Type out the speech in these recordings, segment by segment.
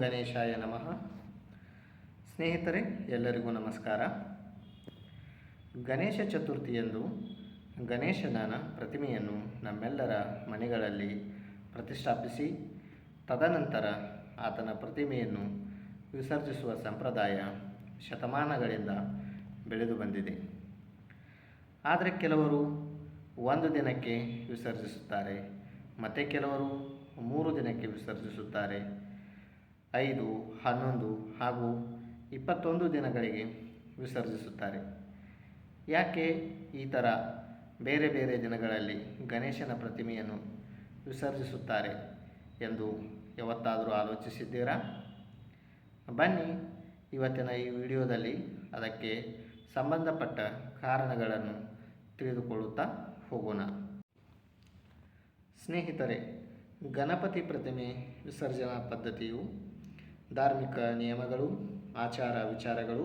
ಗಣೇಶಾಯ ನಮಃ. ಸ್ನೇಹಿತರೆ, ಎಲ್ಲರಿಗೂ ನಮಸ್ಕಾರ. ಗಣೇಶ ಚತುರ್ಥಿಯಂದು ಗಣೇಶನ ಪ್ರತಿಮೆಯನ್ನು ನಮ್ಮೆಲ್ಲರ ಮನೆಗಳಲ್ಲಿ ಪ್ರತಿಷ್ಠಾಪಿಸಿ, ತದನಂತರ ಆತನ ಪ್ರತಿಮೆಯನ್ನು ವಿಸರ್ಜಿಸುವ ಸಂಪ್ರದಾಯ ಶತಮಾನಗಳಿಂದ ಬೆಳೆದು ಬಂದಿದೆ. ಆದರೆ ಕೆಲವರು ಒಂದು ದಿನಕ್ಕೆ ವಿಸರ್ಜಿಸುತ್ತಾರೆ, ಮತ್ತು ಕೆಲವರು ಮೂರು ದಿನಕ್ಕೆ ವಿಸರ್ಜಿಸುತ್ತಾರೆ. ಐದು, ಹನ್ನೊಂದು ಹಾಗೂ ಇಪ್ಪತ್ತೊಂದು ದಿನಗಳಿಗೆ ವಿಸರ್ಜಿಸುತ್ತಾರೆ. ಯಾಕೆ ಈ ಥರ ಬೇರೆ ಬೇರೆ ದಿನಗಳಲ್ಲಿ ಗಣೇಶನ ಪ್ರತಿಮೆಯನ್ನು ವಿಸರ್ಜಿಸುತ್ತಾರೆ ಎಂದು ಯಾವತ್ತಾದರೂ ಆಲೋಚಿಸಿದ್ದೀರಾ? ಬನ್ನಿ, ಇವತ್ತಿನ ಈ ವಿಡಿಯೋದಲ್ಲಿ ಅದಕ್ಕೆ ಸಂಬಂಧಪಟ್ಟ ಕಾರಣಗಳನ್ನು ತಿಳಿದುಕೊಳ್ಳುತ್ತಾ ಹೋಗೋಣ. ಸ್ನೇಹಿತರೆ, ಗಣಪತಿ ಪ್ರತಿಮೆ ವಿಸರ್ಜನಾ ಪದ್ಧತಿಯು ಧಾರ್ಮಿಕ ನಿಯಮಗಳು, ಆಚಾರ ವಿಚಾರಗಳು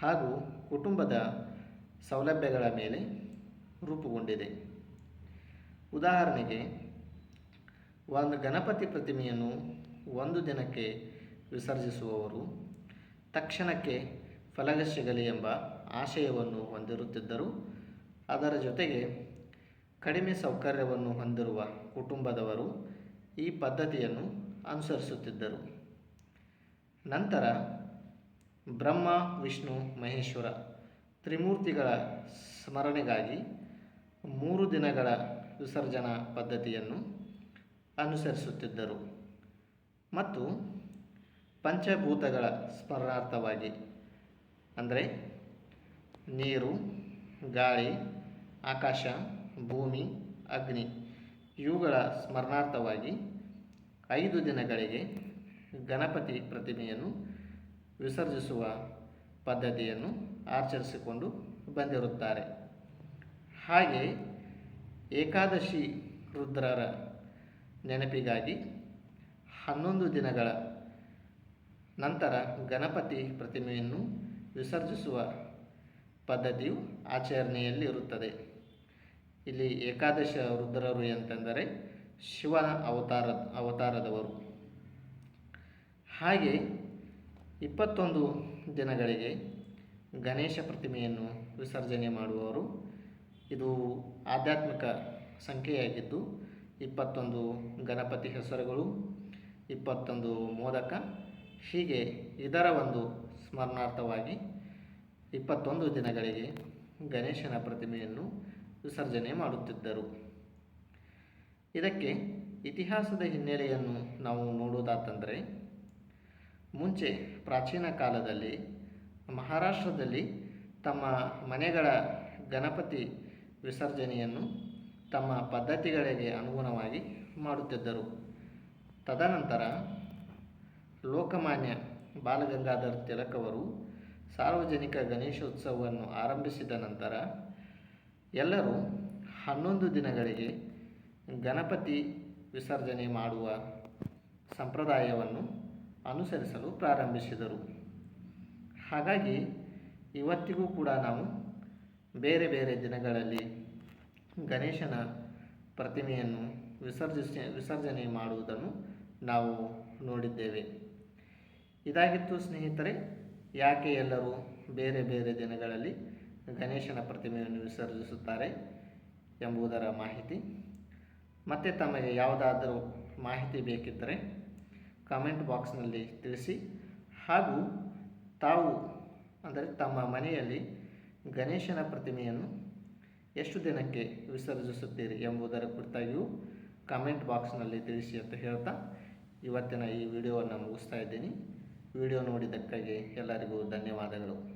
ಹಾಗೂ ಕುಟುಂಬದ ಸೌಲಭ್ಯಗಳ ಮೇಲೆ ರೂಪುಗೊಂಡಿದೆ. ಉದಾಹರಣೆಗೆ, ಒಂದು ಗಣಪತಿ ಪ್ರತಿಮೆಯನ್ನು ಒಂದು ದಿನಕ್ಕೆ ವಿಸರ್ಜಿಸುವವರು ತಕ್ಷಣಕ್ಕೆ ಫಲಗ ಸಿಗಲಿ ಎಂಬ ಆಶಯವನ್ನು ಹೊಂದಿರುತ್ತಿದ್ದರು. ಅದರ ಜೊತೆಗೆ ಕಡಿಮೆ ಸೌಕರ್ಯವನ್ನು ಹೊಂದಿರುವ ಕುಟುಂಬದವರು ಈ ಪದ್ಧತಿಯನ್ನು ಅನುಸರಿಸುತ್ತಿದ್ದರು. ನಂತರ ಬ್ರಹ್ಮ, ವಿಷ್ಣು, ಮಹೇಶ್ವರ ತ್ರಿಮೂರ್ತಿಗಳ ಸ್ಮರಣೆಗಾಗಿ ಮೂರು ದಿನಗಳ ವಿಸರ್ಜನಾ ಪದ್ಧತಿಯನ್ನು ಅನುಸರಿಸುತ್ತಿದ್ದರು ಮತ್ತು ಪಂಚಭೂತಗಳ ಸ್ಮರಣಾರ್ಥವಾಗಿ, ಅಂದರೆ ನೀರು, ಗಾಳಿ, ಆಕಾಶ, ಭೂಮಿ, ಅಗ್ನಿ ಇವುಗಳ ಸ್ಮರಣಾರ್ಥವಾಗಿ ಐದು ದಿನಗಳಿಗೆ ಗಣಪತಿ ಪ್ರತಿಮೆಯನ್ನು ವಿಸರ್ಜಿಸುವ ಪದ್ಧತಿಯನ್ನು ಆಚರಿಸಿಕೊಂಡು ಬಂದಿರುತ್ತಾರೆ. ಹಾಗೆ ಏಕಾದಶಿ ರುದ್ರರ ನೆನಪಿಗಾಗಿ ಹನ್ನೊಂದು ದಿನಗಳ ನಂತರ ಗಣಪತಿ ಪ್ರತಿಮೆಯನ್ನು ವಿಸರ್ಜಿಸುವ ಪದ್ಧತಿಯು ಆಚರಣೆಯಲ್ಲಿ ಇರುತ್ತದೆ. ಇಲ್ಲಿ ಏಕಾದಶ ರುದ್ರರು ಎಂತೆಂದರೆ ಶಿವನ ಅವತಾರ, ಅವತಾರದವರು. ಹಾಗೆ ಇಪ್ಪತ್ತೊಂದು ದಿನಗಳಿಗೆ ಗಣೇಶ ಪ್ರತಿಮೆಯನ್ನು ವಿಸರ್ಜನೆ ಮಾಡುವವರು ಇದು ಆಧ್ಯಾತ್ಮಿಕ ಸಂಖ್ಯೆಯಾಗಿದ್ದು, ಇಪ್ಪತ್ತೊಂದು ಗಣಪತಿ ಹೆಸರುಗಳು, ಇಪ್ಪತ್ತೊಂದು ಮೋದಕ, ಹೀಗೆ ಇದರ ಒಂದು ಸ್ಮರಣಾರ್ಥವಾಗಿ ಇಪ್ಪತ್ತೊಂದು ದಿನಗಳಿಗೆ ಗಣೇಶನ ಪ್ರತಿಮೆಯನ್ನು ವಿಸರ್ಜನೆ ಮಾಡುತ್ತಿದ್ದರು. ಇದಕ್ಕೆ ಇತಿಹಾಸದ ಹಿನ್ನೆಲೆಯನ್ನು ನಾವು ನೋಡುವುದಾತಂದರೆ ಮುಂಚೆ ಪ್ರಾಚೀನ ಕಾಲದಲ್ಲಿ ಮಹಾರಾಷ್ಟ್ರದಲ್ಲಿ ತಮ್ಮ ಮನೆಗಳ ಗಣಪತಿ ವಿಸರ್ಜನೆಯನ್ನು ತಮ್ಮ ಪದ್ಧತಿಗಳಿಗೆ ಅನುಗುಣವಾಗಿ ಮಾಡುತ್ತಿದ್ದರು. ತದನಂತರ ಲೋಕಮಾನ್ಯ ಬಾಲಗಂಗಾಧರ್ ಅವರು ಸಾರ್ವಜನಿಕ ಗಣೇಶೋತ್ಸವವನ್ನು ಆರಂಭಿಸಿದ ನಂತರ ಎಲ್ಲರೂ ಹನ್ನೊಂದು ದಿನಗಳಿಗೆ ಗಣಪತಿ ವಿಸರ್ಜನೆ ಮಾಡುವ ಸಂಪ್ರದಾಯವನ್ನು ಅನುಸರಿಸಲು ಪ್ರಾರಂಭಿಸಿದರು. ಹಾಗಾಗಿ ಇವತ್ತಿಗೂ ಕೂಡ ನಾವು ಬೇರೆ ಬೇರೆ ದಿನಗಳಲ್ಲಿ ಗಣೇಶನ ಪ್ರತಿಮೆಯನ್ನು ವಿಸರ್ಜಿಸಿ, ವಿಸರ್ಜನೆ ಮಾಡುವುದನ್ನು ನಾವು ನೋಡಿದ್ದೇವೆ. ಇದಾಗಿತ್ತು ಸ್ನೇಹಿತರೆ, ಯಾಕೆ ಎಲ್ಲರೂ ಬೇರೆ ಬೇರೆ ದಿನಗಳಲ್ಲಿ ಗಣೇಶನ ಪ್ರತಿಮೆಯನ್ನು ವಿಸರ್ಜಿಸುತ್ತಾರೆ ಎಂಬುದರ ಮಾಹಿತಿ. ಮತ್ತು ತಮಗೆ ಯಾವುದಾದರೂ ಮಾಹಿತಿ ಬೇಕಿದ್ದರೆ ಕಾಮೆಂಟ್ ಬಾಕ್ಸ್ನಲ್ಲಿ ತಿಳಿಸಿ. ಹಾಗೂ ತಾವು, ಅಂದರೆ ತಮ್ಮ ಮನೆಯಲ್ಲಿ ಗಣೇಶನ ಪ್ರತಿಮೆಯನ್ನು ಎಷ್ಟು ದಿನಕ್ಕೆ ವಿಸರ್ಜಿಸುತ್ತೀರಿ ಎಂಬುದರ ಕುರಿತಾಗಿಯೂ ಕಾಮೆಂಟ್ ಬಾಕ್ಸ್ನಲ್ಲಿ ತಿಳಿಸಿ ಅಂತ ಹೇಳ್ತಾ ಇವತ್ತಿನ ಈ ವಿಡಿಯೋವನ್ನು ಮುಗಿಸ್ತಾ ಇದ್ದೀನಿ. ವಿಡಿಯೋ ನೋಡಿದ್ದಕ್ಕಾಗಿ ಎಲ್ಲರಿಗೂ ಧನ್ಯವಾದಗಳು.